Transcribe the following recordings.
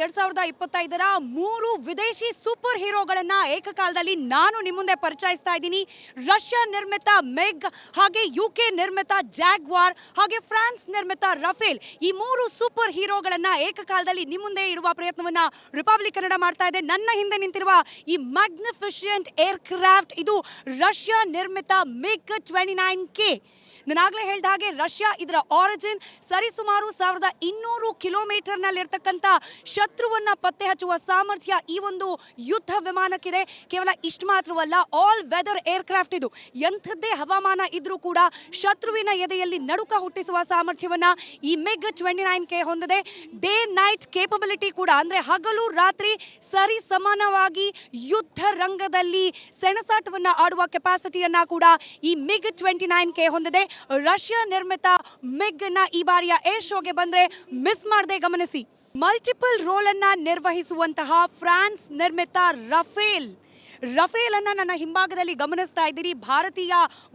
ಎರಡ್ ಸಾವಿರದ ಇಪ್ಪತ್ತೈದರ ಮೂರು ವಿದೇಶಿ ಸೂಪರ್ ಹೀರೋಗಳನ್ನ ಏಕಕಾಲದಲ್ಲಿ ನಾನು ನಿಮ್ಮ ಮುಂದೆ ಪರಿಚಯಿಸ್ತಾ ಇದ್ದೀನಿ. ರಷ್ಯಾ ನಿರ್ಮಿತ ಮೆಗ್, ಹಾಗೆ ಯು ಕೆ ನಿರ್ಮಿತ ಜಾಗ್ವಾರ್, ಹಾಗೆ ಫ್ರಾನ್ಸ್ ನಿರ್ಮಿತ ರಫೇಲ್ ಈ ಮೂರು ಸೂಪರ್ ಹೀರೋಗಳನ್ನ ಏಕಕಾಲದಲ್ಲಿ ನಿಮ್ಮ ಮುಂದೆ ಇಡುವ ಪ್ರಯತ್ನವನ್ನ ರಿಪಬ್ಲಿಕ್ ಕನ್ನಡ ಮಾಡ್ತಾ ಇದೆ. ನನ್ನ ಹಿಂದೆ ನಿಂತಿರುವ ಈ ಮ್ಯಾಗ್ನಿಫಿಷಿಯಂಟ್ ಏರ್ ಕ್ರಾಫ್ಟ್ ಇದು ರಷ್ಯಾ ನಿರ್ಮಿತ ಮೆಗ್ ಟ್ವೆಂಟಿ ನೈನ್ ಕೆ. ನಾನಾಗಲೇ ಹೇಳಿದ ಹಾಗೆ ರಷ್ಯಾ ಇದರ ಆರಿಜಿನ್ ಸರಿಸುಮಾರು ಸಾವಿರದ ಇನ್ನೂರು ಕಿಲೋಮೀಟರ್ನಲ್ಲಿರ್ತಕ್ಕಂಥ ಶತ್ರುವನ್ನ ಪತ್ತೆ ಹಚ್ಚುವ ಸಾಮರ್ಥ್ಯ ಈ ಒಂದು ಯುದ್ಧ ವಿಮಾನಕ್ಕಿದೆ. ಕೇವಲ ಇಷ್ಟು ಮಾತ್ರವಲ್ಲ ಆಲ್ ವೆದರ್ ಏರ್ಕ್ರಾಫ್ಟ್ ಇದು. ಎಂಥದ್ದೇ ಹವಾಮಾನ ಇದ್ರೂ ಕೂಡ ಶತ್ರುವಿನ ಎದೆಯಲ್ಲಿ ನಡುಕ ಹುಟ್ಟಿಸುವ ಸಾಮರ್ಥ್ಯವನ್ನ ಈ ಮೆಗ್ ಟ್ವೆಂಟಿ ನೈನ್ ಕೆ ಹೊಂದಿದೆ. ಡೇ ನೈಟ್ ಕೇಪಬಿಲಿಟಿ ಕೂಡ, ಅಂದ್ರೆ ಹಗಲು, ರಾತ್ರಿ ಸರಿ ಸಮಾನವಾಗಿ ಯುದ್ಧ ರಂಗದಲ್ಲಿ ಸೆಣಸಾಟವನ್ನು ಆಡುವ ಕೆಪಾಸಿಟಿಯನ್ನು ಕೂಡ ಈ ಮಿಗ್ ಟ್ವೆಂಟಿ ನೈನ್ ಕೆ ಹೊಂದಿದೆ. ರಷ್ಯಾ ನಿರ್ಮಿತ ಮಿಗ್ನ ಈ ಬಾರಿಯ ಏರ್ ಶೋಗೆ ಬಂದ್ರೆ ಮಿಸ್ ಮಾಡದೆ ಗಮನಿಸಿ. ಮಲ್ಟಿಪಲ್ ರೋಲ್ ಅನ್ನ ನಿರ್ವಹಿಸುವಂತಹ ಫ್ರಾನ್ಸ್ ನಿರ್ಮಿತ ರಫೇಲ್ ರಫೇಲ್ ಅನ್ನ ನನ್ನ ಹಿಂಭಾಗದಲ್ಲಿ ಗಮನಿಸ್ತಾ ಇದ್ದೀರಿ. ಭಾರತೀಯ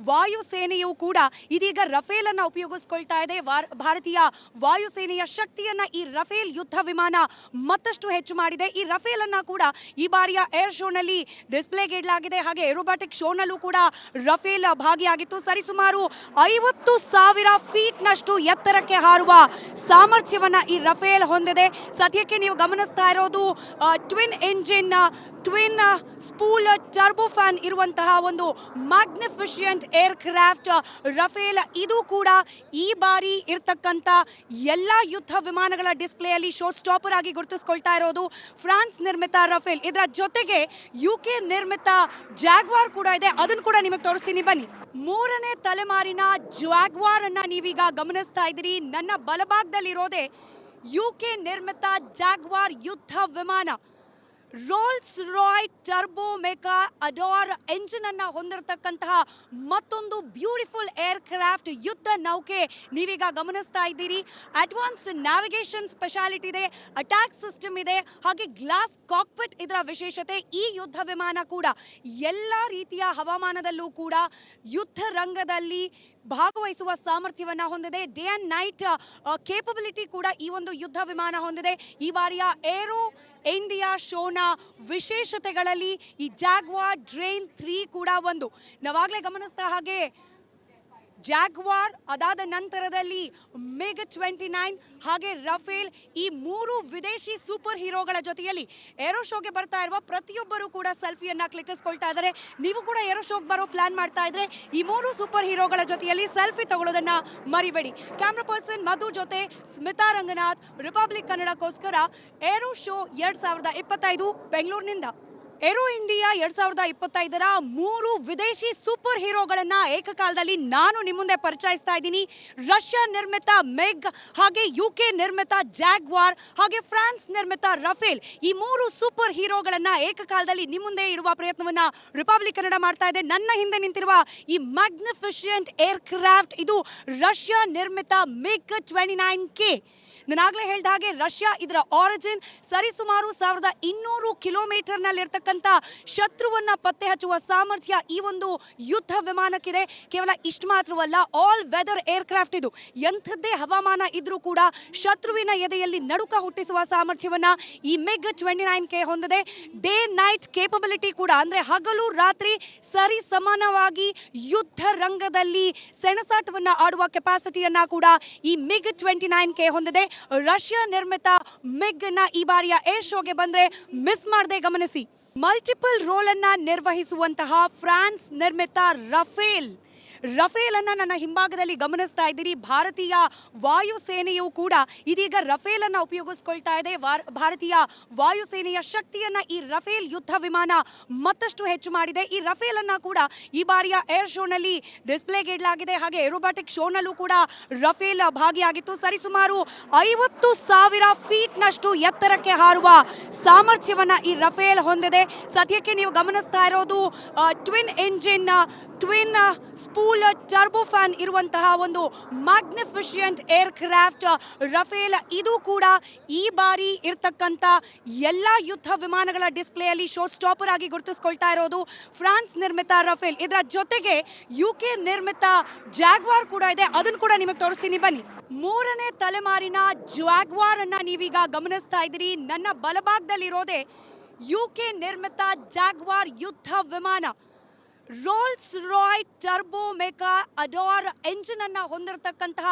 ವಾಯುಸೇನೆಯು ಕೂಡ ಇದೀಗ ರಫೇಲ್ ಅನ್ನ ಉಪಯೋಗಿಸ್ಕೊಳ್ತಾ ಇದೆ. ಭಾರತೀಯ ವಾಯುಸೇನೆಯ ಶಕ್ತಿಯನ್ನ ಈ ರಫೇಲ್ ಯುದ್ಧ ವಿಮಾನ ಮತ್ತಷ್ಟು ಹೆಚ್ಚು ಮಾಡಿದೆ. ಈ ರಫೇಲ್ ಅನ್ನ ಕೂಡ ಈ ಬಾರಿಯ ಏರ್ ಶೋನಲ್ಲಿ ಡಿಸ್ಪ್ಲೇಗೆ ಇಡಲಾಗಿದೆ ಹಾಗೆ ಏರೋಬ್ಯಾಟಿಕ್ ಶೋನಲ್ಲೂ ಕೂಡ ರಫೇಲ್ ಭಾಗಿಯಾಗಿತ್ತು. ಸರಿಸುಮಾರು ಐವತ್ತು ಸಾವಿರ ಫೀಟ್ನಷ್ಟು ಎತ್ತರಕ್ಕೆ ಹಾರುವ ಸಾಮರ್ಥ್ಯವನ್ನ ಈ ರಫೇಲ್ ಹೊಂದಿದೆ. ಸದ್ಯಕ್ಕೆ ನೀವು ಗಮನಿಸ್ತಾ ಇರೋದು twin engine twin spool turbofan ಇರುವಂತಹ ಒಂದು ಮ್ಯಾಗ್ನಿಫಿಷಿಯಂಟ್ ಏರ್ ಕ್ರಾಫ್ಟ್ ರಫೇಲ್, ಇದು ಕೂಡ ಈ ಬಾರಿ ಇರ್ತಕ್ಕಂಥ ಎಲ್ಲ ಯುದ್ಧ ವಿಮಾನಗಳ ಡಿಸ್ಪ್ಲೇಯಲ್ಲಿ ಶೋ ಸ್ಟಾಪರ್ ಆಗಿ ಗುರುತಿಸ್ಕೊಳ್ತಾ ಇರೋದು ಫ್ರಾನ್ಸ್ ನಿರ್ಮಿತ ರಫೇಲ್. ಇದರ ಜೊತೆಗೆ ಯು ಕೆ ನಿರ್ಮಿತ ಜಾಗ್ವಾರ್ ಕೂಡ ಇದೆ. ಅದನ್ನು ಕೂಡ ನಿಮಗೆ ತೋರಿಸ್ತೀನಿ. ಬನ್ನಿ. ಮೂರನೇ ತಲೆಮಾರಿನ ಜಾಗ್ವಾರ್ ಅನ್ನ ನೀವೀಗ ಗಮನಿಸ್ತಾ ಇದ್ದೀರಿ. ನನ್ನ ಬಲಭಾಗದಲ್ಲಿರೋದೇ ಯು ಕೆ ನಿರ್ಮಿತ ಜಾಗ್ವಾರ್ ಯುದ್ಧ ವಿಮಾನ. Rolls Royce, Turbomeca, Adour engine ಅನ್ನ ಹೊಂದಿರತಕ್ಕಂತಹ ಮತ್ತೊಂದು ಬ್ಯೂಟಿಫುಲ್ ಏರ್ ಕ್ರಾಫ್ಟ್ ಯುದ್ಧ ನೌಕೆ ನೀವೀಗ ಗಮನಿಸ್ತಾ ಇದ್ದೀರಿ. ಅಡ್ವಾನ್ಸ್ಡ್ ನ್ಯಾವಿಗೇಷನ್ ಸ್ಪೆಷಾಲಿಟಿ ಇದೆ, ಅಟ್ಯಾಕ್ ಸಿಸ್ಟಮ್ ಇದೆ, ಹಾಗೆ ಗ್ಲಾಸ್ ಕಾಕ್ಪಿಟ್ ಇದರ ವಿಶೇಷತೆ ಈ ಯುದ್ಧ ವಿಮಾನ ಕೂಡ. ಎಲ್ಲ ರೀತಿಯ ಹವಾಮಾನದಲ್ಲೂ ಕೂಡ ಯುದ್ಧ ರಂಗದಲ್ಲಿ ಭಾಗವಹಿಸುವ ಸಾಮರ್ಥ್ಯವನ್ನ ಹೊಂದಿದೆ. ಡೇ ಅಂಡ್ ನೈಟ್ ಕೇಪಬಿಲಿಟಿ ಕೂಡ ಈ ಒಂದು ಯುದ್ಧ ವಿಮಾನ ಹೊಂದಿದೆ. ಈ ಬಾರಿಯ ಏರೋ ಇಂಡಿಯಾ ಶೋನ ವಿಶೇಷತೆಗಳಲ್ಲಿ ಈ ಜಾಗ್ವಾ ಡ್ರೈನ್ ತ್ರೀ ಕೂಡ ಒಂದು. ನಾವಾಗಲೇ ಗಮನಿಸ್ತಾ ಹಾಗೆ ಜಾಗ್ವಾರ್ ಅದಾದ ನಂತರದಲ್ಲಿ ಮೆಗ್ ಟ್ವೆಂಟಿ ನೈನ್ ಹಾಗೆ ರಫೇಲ್ ಈ ಮೂರು ವಿದೇಶಿ ಸೂಪರ್ ಹೀರೋಗಳ ಜೊತೆಯಲ್ಲಿ ಏರೋ ಶೋಗೆ ಬರ್ತಾ ಇರುವ ಪ್ರತಿಯೊಬ್ಬರು ಕೂಡ ಸೆಲ್ಫಿಯನ್ನು ಕ್ಲಿಕ್ಕಿಸ್ಕೊಳ್ತಾ ಇದ್ದಾರೆ. ನೀವು ಕೂಡ ಏರೋ ಶೋಗೆ ಬರೋ ಪ್ಲಾನ್ ಮಾಡ್ತಾ ಇದ್ರೆ ಈ ಮೂರು ಸೂಪರ್ ಹೀರೋಗಳ ಜೊತೆಯಲ್ಲಿ ಸೆಲ್ಫಿ ತಗೊಳ್ಳೋದನ್ನು ಮರಿಬೇಡಿ. ಕ್ಯಾಮ್ರಾ ಪರ್ಸನ್ ಮಧು ಜೊತೆ ಸ್ಮಿತಾ ರಂಗನಾಥ್, ರಿಪಬ್ಲಿಕ್ ಕನ್ನಡಕ್ಕೋಸ್ಕರ ಏರೋ ಶೋ ಎರಡು ಸಾವಿರದ ಇಪ್ಪತ್ತೈದು ಬೆಂಗಳೂರಿನಿಂದ. ಏರೋ ಇಂಡಿಯಾ ಎರಡ್ ಸಾವಿರದ ಇಪ್ಪತ್ತೈದರ ಮೂರು ವಿದೇಶಿ ಸೂಪರ್ ಹೀರೋಗಳನ್ನ ಏಕಕಾಲದಲ್ಲಿ ನಾನು ನಿಮ್ಮ ಮುಂದೆ ಪರಿಚಯಿಸ್ತಾ ಇದ್ದೀನಿ. ರಷ್ಯಾ ನಿರ್ಮಿತ ಮೆಗ್, ಹಾಗೆ ಯು ಕೆ ನಿರ್ಮಿತ ಜಾಗ್ವಾರ್, ಹಾಗೆ ಫ್ರಾನ್ಸ್ ನಿರ್ಮಿತ ರಫೇಲ್ ಈ ಮೂರು ಸೂಪರ್ ಹೀರೋಗಳನ್ನ ಏಕಕಾಲದಲ್ಲಿ ನಿಮ್ಮ ಮುಂದೆ ಇಡುವ ಪ್ರಯತ್ನವನ್ನ ರಿಪಬ್ಲಿಕ್ ಕನ್ನಡ ಮಾಡ್ತಾ ಇದೆ. ನನ್ನ ಹಿಂದೆ ನಿಂತಿರುವ ಈ ಮ್ಯಾಗ್ನಿಫಿಷಿಯಂಟ್ ಏರ್ ಕ್ರಾಫ್ಟ್ ಇದು ರಷ್ಯಾ ನಿರ್ಮಿತ ಮೆಗ್ ಟ್ವೆಂಟಿ ನೈನ್ ಕೆ. ನಾನಾಗಲೇ ಹೇಳಿದ ಹಾಗೆ ರಷ್ಯಾ ಇದರ ಆರಿಜಿನ್ ಸರಿಸುಮಾರು ಸಾವಿರದ ಇನ್ನೂರು ಕಿಲೋಮೀಟರ್ನಲ್ಲಿರ್ತಕ್ಕಂಥ ಶತ್ರುವನ್ನ ಪತ್ತೆ ಹಚ್ಚುವ ಸಾಮರ್ಥ್ಯ ಈ ಒಂದು ಯುದ್ಧ ವಿಮಾನಕ್ಕಿದೆ. ಕೇವಲ ಇಷ್ಟು ಮಾತ್ರವಲ್ಲ ಆಲ್ ವೆದರ್ ಏರ್ಕ್ರಾಫ್ಟ್ ಇದು. ಎಂಥದ್ದೇ ಹವಾಮಾನ ಇದ್ರೂ ಕೂಡ ಶತ್ರುವಿನ ಎದೆಯಲ್ಲಿ ನಡುಕ ಹುಟ್ಟಿಸುವ ಸಾಮರ್ಥ್ಯವನ್ನ ಈ ಮೆಗ್ ಟ್ವೆಂಟಿ ನೈನ್ ಕೆ ಹೊಂದಿದೆ. ಡೇ ನೈಟ್ ಕೇಪಬಿಲಿಟಿ ಕೂಡ, ಅಂದ್ರೆ ಹಗಲು, ರಾತ್ರಿ ಸರಿ ಸಮಾನವಾಗಿ ಯುದ್ಧ ರಂಗದಲ್ಲಿ ಸೆಣಸಾಟವನ್ನ ಆಡುವ ಕೆಪಾಸಿಟಿಯನ್ನ ಕೂಡ ಈ ಮಿಗ್ ಟ್ವೆಂಟಿ ನೈನ್ ಕೆ ಹೊಂದಿದೆ. ರಷ್ಯಾ ನಿರ್ಮಿತ ಮಿಗ್ನ ಈ ಬಾರಿಯ ಏರ್ ಶೋಗೆ ಬಂದ್ರೆ ಮಿಸ್ ಮಾಡದೆ ಗಮನಿಸಿ. ಮಲ್ಟಿಪಲ್ ರೋಲ್ ಅನ್ನ ನಿರ್ವಹಿಸುವಂತಹ ಫ್ರಾನ್ಸ್ ನಿರ್ಮಿತ ರಫೇಲ್. ರಫೇಲ್ ಅನ್ನ ನನ್ನ ಹಿಂಭಾಗದಲ್ಲಿ ಗಮನಿಸ್ತಾ ಇದ್ದೀರಿ. ಭಾರತೀಯ ವಾಯುಸೇನೆಯು ಕೂಡ ಇದೀಗ ರಫೇಲ್ ಅನ್ನ ಉಪಯೋಗಿಸ್ಕೊಳ್ತಾ ಇದೆ. ಭಾರತೀಯ ವಾಯುಸೇನೆಯ ಶಕ್ತಿಯನ್ನ ಈ ರಫೇಲ್ ಯುದ್ಧ ವಿಮಾನ ಮತ್ತಷ್ಟು ಹೆಚ್ಚು ಮಾಡಿದೆ. ಈ ರಫೇಲ್ ಅನ್ನ ಕೂಡ ಈ ಬಾರಿಯ ಏರ್ ಶೋನಲ್ಲಿ ಡಿಸ್ಪ್ಲೇಗೆ ಇಡಲಾಗಿದೆ ಹಾಗೆ ಏರೋಬ್ಯಾಟಿಕ್ ಶೋನಲ್ಲೂ ಕೂಡ ರಫೇಲ್ ಭಾಗಿಯಾಗಿತ್ತು. ಸರಿಸುಮಾರು ಐವತ್ತು ಸಾವಿರ ಫೀಟ್ನಷ್ಟು ಎತ್ತರಕ್ಕೆ ಹಾರುವ ಸಾಮರ್ಥ್ಯವನ್ನ ಈ ರಫೇಲ್ ಹೊಂದಿದೆ. ಸದ್ಯಕ್ಕೆ ನೀವು ಗಮನಿಸ್ತಾ ಇರೋದು twin engine twin spool turbofan ಇರುವಂತಹ ಒಂದು ಮ್ಯಾಗ್ನಿಫಿಷಿಯಂಟ್ ಏರ್ ಕ್ರಾಫ್ಟ್ ರಫೇಲ್ ಇದು ಕೂಡ ಈ ಬಾರಿ ಇರ್ತಕ್ಕಂಥ ಎಲ್ಲ ಯುದ್ಧ ವಿಮಾನಗಳ ಡಿಸ್ಪ್ಲೇಯಲ್ಲಿ ಶೋ ಸ್ಟಾಪರ್ ಆಗಿ ಗುರುತಿಸ್ಕೊಳ್ತಾ ಇರೋದು ಫ್ರಾನ್ಸ್ ನಿರ್ಮಿತ ರಫೇಲ್ ಇದರ ಜೊತೆಗೆ ಯು ಕೆ ನಿರ್ಮಿತ ಜಾಗ್ವಾರ್ ಕೂಡ ಇದೆ. ಅದನ್ನು ಕೂಡ ನಿಮಗೆ ತೋರಿಸ್ತೀನಿ. ಬನ್ನಿ. ಮೂರನೇ ತಲೆಮಾರಿನ ಜಾಗ್ವಾರ್ ಅನ್ನ ನೀವೀಗ ಗಮನಿಸ್ತಾ ಇದ್ದೀರಿ. ನನ್ನ ಬಲಭಾಗದಲ್ಲಿರೋದೇ ಯು ಕೆ ನಿರ್ಮಿತ ಜಾಗ್ವಾರ್ ಯುದ್ಧ ವಿಮಾನ. Rolls Royce Turbomeca Adour engine ಅನ್ನ ಹೊಂದಿರತಕ್ಕಂತಹ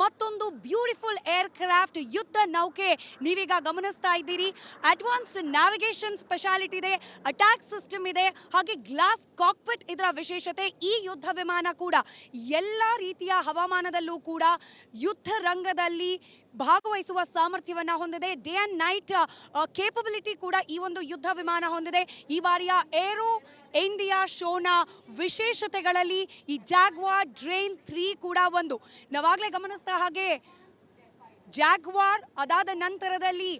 ಮತ್ತೊಂದು ಬ್ಯೂಟಿಫುಲ್ ಏರ್ ಕ್ರಾಫ್ಟ್ ಯುದ್ಧ ನೌಕೆ ನೀವೀಗ ಗಮನಿಸ್ತಾ ಇದ್ದೀರಿ. ಅಡ್ವಾನ್ಸ್ಡ್ ನ್ಯಾವಿಗೇಷನ್ ಸ್ಪೆಷಾಲಿಟಿ ಇದೆ ಅಟ್ಯಾಕ್ ಸಿಸ್ಟಮ್ ಇದೆ, ಹಾಗೆ ಗ್ಲಾಸ್ ಕಾಕ್ಪಿಟ್ ಇದರ ವಿಶೇಷತೆ ಈ ಯುದ್ಧ ವಿಮಾನ ಕೂಡ. ಎಲ್ಲ ರೀತಿಯ ಹವಾಮಾನದಲ್ಲೂ ಕೂಡ ಯುದ್ಧ ರಂಗದಲ್ಲಿ ಭಾಗವಹಿಸುವ ಸಾಮರ್ಥ್ಯವನ್ನು ಹೊಂದಿದೆ. ಡೇ ಆ್ಯಂಡ್ ನೈಟ್ ಕೇಪಬಿಲಿಟಿ ಕೂಡ ಈ ಒಂದು ಯುದ್ಧ ವಿಮಾನ ಹೊಂದಿದೆ. ಈ ಬಾರಿಯ ಏರೋ ಇಂಡಿಯಾ ಶೋನ ವಿಶೇಷತೆಗಳಲ್ಲಿ ಈ ಜಾಗ್ವಾ ಡ್ರೈನ್ ತ್ರೀ ಕೂಡ ಒಂದು. ನಾವಾಗಲೇ ಗಮನಿಸಿದ ಹಾಗೆ ಜಾಗ್ವಾರ್ ಅದಾದ ನಂತರದಲ್ಲಿ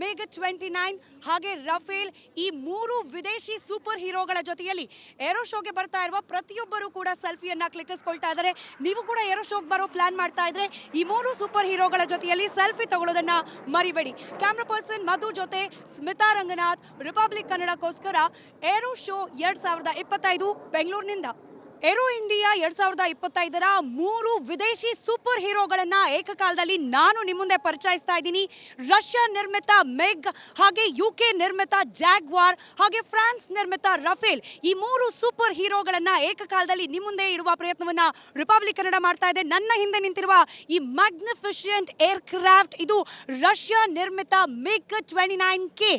ಮೆಗ್ ಟ್ವೆಂಟಿ ನೈನ್ ಹಾಗೆ ರಫೇಲ್ ಈ ಮೂರು ವಿದೇಶಿ ಸೂಪರ್ ಹೀರೋಗಳ ಜೊತೆಯಲ್ಲಿ ಏರೋ ಶೋಗೆ ಬರ್ತಾ ಇರುವ ಪ್ರತಿಯೊಬ್ಬರು ಕೂಡ ಸೆಲ್ಫಿಯನ್ನು ಕ್ಲಿಕ್ಕಿಸ್ಕೊಳ್ತಾ ಇದ್ದಾರೆ. ನೀವು ಕೂಡ ಏರೋ ಶೋಗೆ ಬರೋ ಪ್ಲಾನ್ ಮಾಡ್ತಾ ಇದ್ರೆ ಈ ಮೂರು ಸೂಪರ್ ಹೀರೋಗಳ ಜೊತೆಯಲ್ಲಿ ಸೆಲ್ಫಿ ತಗೊಳ್ಳೋದನ್ನು ಮರಿಬೇಡಿ. ಕ್ಯಾಮ್ರಾ ಪರ್ಸನ್ ಮಧು ಜೊತೆ ಸ್ಮಿತಾ ರಂಗನಾಥ್ ರಿಪಬ್ಲಿಕ್ ಕನ್ನಡಕ್ಕೋಸ್ಕರ ಏರೋ ಶೋ ಎರಡು ಸಾವಿರದ ಇಪ್ಪತ್ತೈದು ಬೆಂಗಳೂರಿನಿಂದ ಏರೋ ಇಂಡಿಯಾ ಎರಡ್ ಸಾವಿರದ ಇಪ್ಪತ್ತೈದರ ಮೂರು ವಿದೇಶಿ ಸೂಪರ್ ಹೀರೋಗಳನ್ನ ಏಕಕಾಲದಲ್ಲಿ ನಾನು ನಿಮ್ಮ ಮುಂದೆ ಪರಿಚಯಿಸ್ತಾ ಇದ್ದೀನಿ. ರಷ್ಯಾ ನಿರ್ಮಿತ ಮೆಗ್, ಹಾಗೆ ಯು ಕೆ ನಿರ್ಮಿತ ಜಾಗ್ವಾರ್, ಹಾಗೆ ಫ್ರಾನ್ಸ್ ನಿರ್ಮಿತ ರಫೇಲ್ ಈ ಮೂರು ಸೂಪರ್ ಹೀರೋಗಳನ್ನ ಏಕಕಾಲದಲ್ಲಿ ನಿಮ್ಮ ಮುಂದೆ ಇಡುವ ಪ್ರಯತ್ನವನ್ನ ರಿಪಬ್ಲಿಕ್ ಕನ್ನಡ ಮಾಡ್ತಾ ಇದೆ. ನನ್ನ ಹಿಂದೆ ನಿಂತಿರುವ ಈ ಮ್ಯಾಗ್ನಿಫಿಷಿಯಂಟ್ ಏರ್ ಕ್ರಾಫ್ಟ್ ಇದು ರಷ್ಯಾ ನಿರ್ಮಿತ ಮೆಗ್ ಟ್ವೆಂಟಿ ನೈನ್ ಕೆ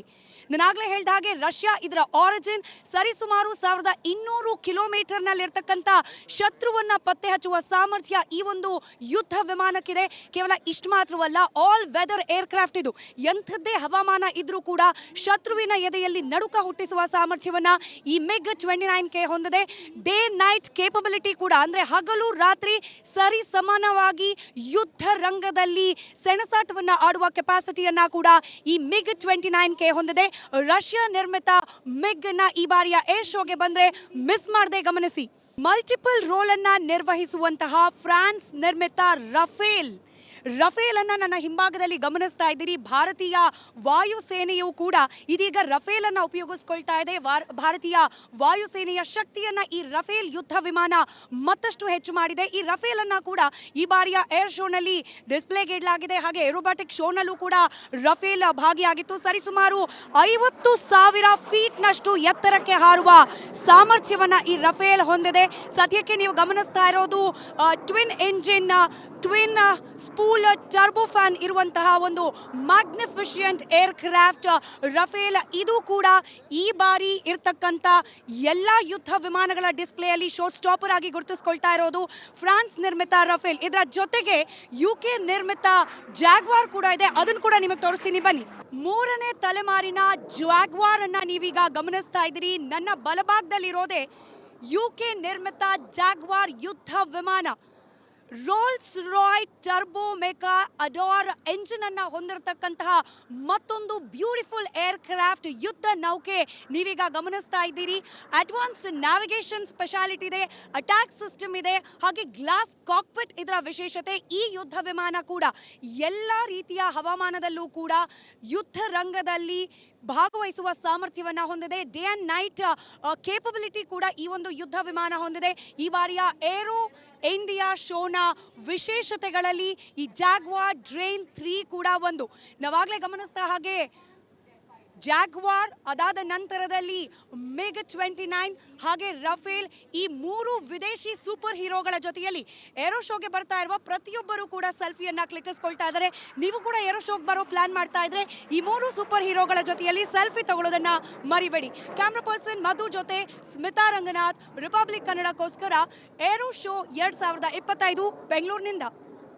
ನಾನಾಗಲೇ ಹೇಳಿದ ಹಾಗೆ ರಷ್ಯಾ ಇದರ ಆರಿಜಿನ್ ಸರಿಸುಮಾರು ಸಾವಿರದ ಇನ್ನೂರು ಕಿಲೋಮೀಟರ್ನಲ್ಲಿರ್ತಕ್ಕಂಥ ಶತ್ರುವನ್ನ ಪತ್ತೆ ಹಚ್ಚುವ ಸಾಮರ್ಥ್ಯ ಈ ಒಂದು ಯುದ್ಧ ವಿಮಾನಕ್ಕಿದೆ. ಕೇವಲ ಇಷ್ಟು ಮಾತ್ರವಲ್ಲ ಆಲ್ ವೆದರ್ ಏರ್ಕ್ರಾಫ್ಟ್ ಇದು. ಎಂಥದ್ದೇ ಹವಾಮಾನ ಇದ್ರೂ ಕೂಡ ಶತ್ರುವಿನ ಎದೆಯಲ್ಲಿ ನಡುಕ ಹುಟ್ಟಿಸುವ ಸಾಮರ್ಥ್ಯವನ್ನ ಈ ಮೆಗ್ ಟ್ವೆಂಟಿ ನೈನ್ ಕೆ ಹೊಂದಿದೆ. ಡೇ ನೈಟ್ ಕೇಪಬಿಲಿಟಿ ಕೂಡ, ಅಂದ್ರೆ ಹಗಲು ರಾತ್ರಿ ಸರಿ ಸಮಾನವಾಗಿ ಯುದ್ಧ ರಂಗದಲ್ಲಿ ಸೆಣಸಾಟವನ್ನು ಆಡುವ ಕೆಪಾಸಿಟಿಯನ್ನು ಕೂಡ ಈ ಮಿಗ್ ಟ್ವೆಂಟಿ ನೈನ್ ಕೆ ಹೊಂದಿದೆ. ರಷ್ಯಾ ನಿರ್ಮಿತ ಮಿಗ್ನ ಈ ಬಾರಿಯ ಏರ್ ಶೋಗೆ ಬಂದ್ರೆ ಮಿಸ್ ಮಾಡದೆ ಗಮನಿಸಿ. ಮಲ್ಟಿಪಲ್ ರೋಲ್ ಅನ್ನ ನಿರ್ವಹಿಸುವಂತಹ ಫ್ರಾನ್ಸ್ ನಿರ್ಮಿತ ರಫೇಲ್. ರಫೇಲ್ ಅನ್ನ ನನ್ನ ಹಿಂಭಾಗದಲ್ಲಿ ಗಮನಿಸ್ತಾ ಇದ್ದೀರಿ. ಭಾರತೀಯ ವಾಯುಸೇನೆಯು ಕೂಡ ಇದೀಗ ರಫೇಲ್ ಅನ್ನ ಉಪಯೋಗಿಸ್ಕೊಳ್ತಾ ಇದೆ. ಭಾರತೀಯ ವಾಯುಸೇನೆಯ ಶಕ್ತಿಯನ್ನ ಈ ರಫೇಲ್ ಯುದ್ಧ ವಿಮಾನ ಮತ್ತಷ್ಟು ಹೆಚ್ಚು ಮಾಡಿದೆ. ಈ ರಫೇಲ್ ಅನ್ನ ಕೂಡ ಈ ಬಾರಿಯ ಏರ್ ಶೋನಲ್ಲಿ ಡಿಸ್ಪ್ಲೇಗೆ ಇಡಲಾಗಿದೆ ಹಾಗೆ ಏರೋಬ್ಯಾಟಿಕ್ ಶೋನಲ್ಲೂ ಕೂಡ ರಫೇಲ್ ಭಾಗಿಯಾಗಿತ್ತು. ಸರಿಸುಮಾರು ಐವತ್ತು ಸಾವಿರ ಫೀಟ್ನಷ್ಟು ಎತ್ತರಕ್ಕೆ ಹಾರುವ ಸಾಮರ್ಥ್ಯವನ್ನ ಈ ರಫೇಲ್ ಹೊಂದಿದೆ. ಸದ್ಯಕ್ಕೆ ನೀವು ಗಮನಿಸ್ತಾ ಇರೋದು twin engine twin spool turbofan ಇರುವಂತಹ ಒಂದು ಮ್ಯಾಗ್ನಿಫಿಷಿಯಂಟ್ ಏರ್ ಕ್ರಾಫ್ಟ್ ರಫೇಲ್, ಇದು ಕೂಡ ಈ ಬಾರಿ ಇರ್ತಕ್ಕಂಥ ಎಲ್ಲ ಯುದ್ಧ ವಿಮಾನಗಳ ಡಿಸ್ಪ್ಲೇಯಲ್ಲಿ ಶೋ ಸ್ಟಾಪರ್ ಆಗಿ ಗುರುತಿಸ್ಕೊಳ್ತಾ ಇರೋದು ಫ್ರಾನ್ಸ್ ನಿರ್ಮಿತ ರಫೇಲ್. ಇದರ ಜೊತೆಗೆ ಯು ಕೆ ನಿರ್ಮಿತ ಜಾಗ್ವಾರ್ ಕೂಡ ಇದೆ. ಅದನ್ನು ಕೂಡ ನಿಮಗೆ ತೋರಿಸ್ತೀನಿ. ಬನ್ನಿ. ಮೂರನೇ ತಲೆಮಾರಿನ ಜಾಗ್ವಾರ್ ಅನ್ನ ನೀವೀಗ ಗಮನಿಸ್ತಾ ಇದ್ದೀರಿ. ನನ್ನ ಬಲಭಾಗದಲ್ಲಿರೋದೇ ಯು ಕೆ ನಿರ್ಮಿತ ಜಾಗ್ವಾರ್ ಯುದ್ಧ ವಿಮಾನ. Rolls Royce Turbomeca Adour engine ಅನ್ನ ಹೊಂದಿರತಕ್ಕಂತಹ ಮತ್ತೊಂದು ಬ್ಯೂಟಿಫುಲ್ ಏರ್ ಕ್ರಾಫ್ಟ್ ಯುದ್ಧ ನೌಕೆ ನೀವೀಗ ಗಮನಿಸ್ತಾ ಇದ್ದೀರಿ. ಅಡ್ವಾನ್ಸ್ಡ್ ನ್ಯಾವಿಗೇಷನ್ ಸ್ಪೆಷಾಲಿಟಿ ಇದೆ ಅಟ್ಯಾಕ್ ಸಿಸ್ಟಮ್ ಇದೆ, ಹಾಗೆ ಗ್ಲಾಸ್ ಕಾಕ್ಪಿಟ್ ಇದರ ವಿಶೇಷತೆ ಈ ಯುದ್ಧ ವಿಮಾನ ಕೂಡ. ಎಲ್ಲ ರೀತಿಯ ಹವಾಮಾನದಲ್ಲೂ ಕೂಡ ಯುದ್ಧ ರಂಗದಲ್ಲಿ ಭಾಗವಹಿಸುವ ಸಾಮರ್ಥ್ಯವನ್ನು ಹೊಂದಿದೆ. ಡೇ ಆ್ಯಂಡ್ ನೈಟ್ ಕೇಪಬಿಲಿಟಿ ಕೂಡ ಈ ಒಂದು ಯುದ್ಧ ವಿಮಾನ ಹೊಂದಿದೆ. ಈ ಬಾರಿಯ ಏರೋ ಇಂಡಿಯಾ ಶೋನ ವಿಶೇಷತೆಗಳಲ್ಲಿ ಈ ಜಾಗ್ವಾ ಡ್ರೈನ್ ತ್ರೀ ಕೂಡ ಒಂದು. ನಾವಾಗಲೇ ಗಮನಿಸ್ತಾ ಹಾಗೆ ಜಾಗ್ವಾರ್ ಅದಾದ ನಂತರದಲ್ಲಿ ಮೆಗ್ ಟ್ವೆಂಟಿ ನೈನ್ ಹಾಗೆ ರಫೇಲ್ ಈ ಮೂರು ವಿದೇಶಿ ಸೂಪರ್ ಹೀರೋಗಳ ಜೊತೆಯಲ್ಲಿ ಏರೋ ಶೋಗೆ ಬರ್ತಾ ಇರುವ ಪ್ರತಿಯೊಬ್ಬರು ಕೂಡ ಸೆಲ್ಫಿಯನ್ನು ಕ್ಲಿಕ್ಕಿಸ್ಕೊಳ್ತಾ ಇದ್ದಾರೆ. ನೀವು ಕೂಡ ಏರೋ ಶೋಗೆ ಬರೋ ಪ್ಲಾನ್ ಮಾಡ್ತಾ ಇದ್ರೆ ಈ ಮೂರು ಸೂಪರ್ ಹೀರೋಗಳ ಜೊತೆಯಲ್ಲಿ ಸೆಲ್ಫಿ ತಗೊಳ್ಳೋದನ್ನು ಮರಿಬೇಡಿ. ಕ್ಯಾಮ್ರಾ ಪರ್ಸನ್ ಮಧು ಜೊತೆ ಸ್ಮಿತಾ ರಂಗನಾಥ್, ರಿಪಬ್ಲಿಕ್ ಕನ್ನಡಕ್ಕೋಸ್ಕರ ಏರೋ ಶೋ ಎರಡು ಸಾವಿರದ ಇಪ್ಪತ್ತೈದು ಬೆಂಗಳೂರಿನಿಂದ.